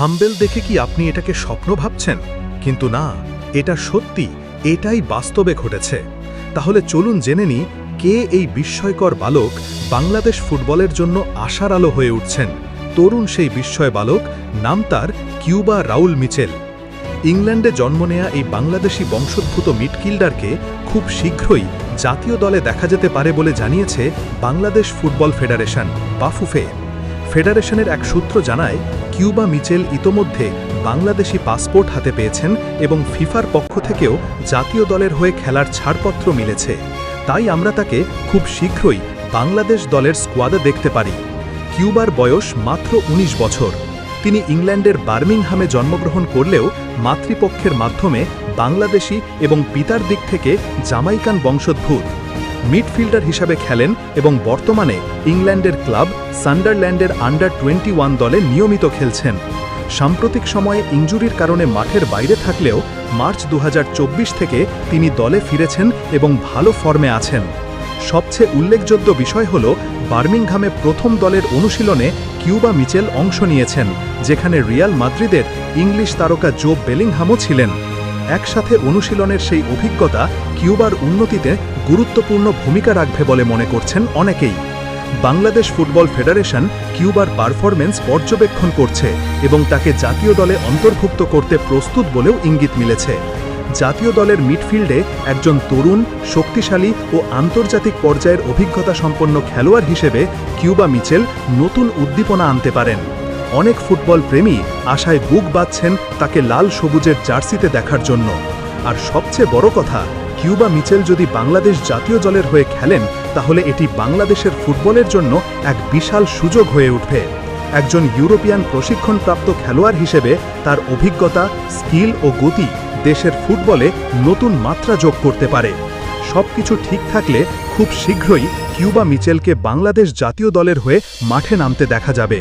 Thumbnail দেখে কি আপনি এটাকে স্বপ্ন ভাবছেন? কিন্তু না, এটা সত্যি, এটাই বাস্তবে ঘটেছে। তাহলে চলুন জেনে নিই, কে এই বিস্ময়কর বালক বাংলাদেশ ফুটবলের জন্য আশার আলো হয়ে উঠছেন? তরুণ সেই বিস্ময় বালক, নাম তার কিউবা রাউল মিচেল। ইংল্যান্ডে জন্ম নেয়া এই বাংলাদেশি বংশোদ্ভূত মিডফিল্ডারকে খুব শীঘ্রই জাতীয় দলে দেখা যেতে পারে বলে জানিয়েছে বাংলাদেশ ফুটবল ফেডারেশন, বাফুফে। ফেডারেশনের এক সূত্র জানায় কিউবা মিচেল ইতোমধ্যে বাংলাদেশি পাসপোর্ট হাতে পেয়েছেন এবং ফিফার পক্ষ থেকেও জাতীয় দলের হয়ে খেলার ছাড়পত্র মিলেছে। তাই আমরা তাকে খুব শীঘ্রই বাংলাদেশ দলের স্কোয়াদে দেখতে পারি। কিউবার বয়স মাত্র ১৯ বছর। তিনি ইংল্যান্ডের বার্মিংহামে জন্মগ্রহণ করলেও মাতৃপক্ষের মাধ্যমে বাংলাদেশি এবং পিতার দিক থেকে জামাইকান বংশোদ্ভূত। মিডফিল্ডার হিসাবে খেলেন এবং বর্তমানে ইংল্যান্ডের ক্লাব সান্ডারল্যান্ডের আন্ডার টোয়েন্টি ওয়ান দলে নিয়মিত খেলছেন। সাম্প্রতিক সময়ে ইঞ্জুরির কারণে মাঠের বাইরে থাকলেও মার্চ দু হাজার চব্বিশ থেকে তিনি দলে ফিরেছেন এবং ভালো ফর্মে আছেন। সবচেয়ে উল্লেখযোগ্য বিষয় হল বার্মিংহামে প্রথম দলের অনুশীলনে কিউবা মিচেল অংশ নিয়েছেন, যেখানে রিয়াল মাদ্রিদের ইংলিশ তারকা জো বেলিংহামও ছিলেন। একসাথে অনুশীলনের সেই অভিজ্ঞতা কিউবার উন্নতিতে গুরুত্বপূর্ণ ভূমিকা রাখবে বলে মনে করছেন অনেকেই। বাংলাদেশ ফুটবল ফেডারেশন কিউবার পারফরমেন্স পর্যবেক্ষণ করছে এবং তাকে জাতীয় দলে অন্তর্ভুক্ত করতে প্রস্তুত বলেও ইঙ্গিত মিলেছে। জাতীয় দলের মিডফিল্ডে একজন তরুণ, শক্তিশালী ও আন্তর্জাতিক পর্যায়ের অভিজ্ঞতা সম্পন্ন খেলোয়াড় হিসেবে কিউবা মিচেল নতুন উদ্দীপনা আনতে পারেন। অনেক ফুটবল প্রেমী আশায় বুক বাঁধছেন তাকে লাল সবুজের জার্সিতে দেখার জন্য। আর সবচেয়ে বড় কথা, কিউবা মিচেল যদি বাংলাদেশ জাতীয় দলের হয়ে খেলেন, তাহলে এটি বাংলাদেশের ফুটবলের জন্য এক বিশাল সুযোগ হয়ে উঠবে। একজন ইউরোপিয়ান প্রশিক্ষণপ্রাপ্ত খেলোয়াড় হিসেবে তার অভিজ্ঞতা, স্কিল ও গতি দেশের ফুটবলে নতুন মাত্রা যোগ করতে পারে। সবকিছু ঠিক থাকলে খুব শীঘ্রই কিউবা মিচেলকে বাংলাদেশ জাতীয় দলের হয়ে মাঠে নামতে দেখা যাবে।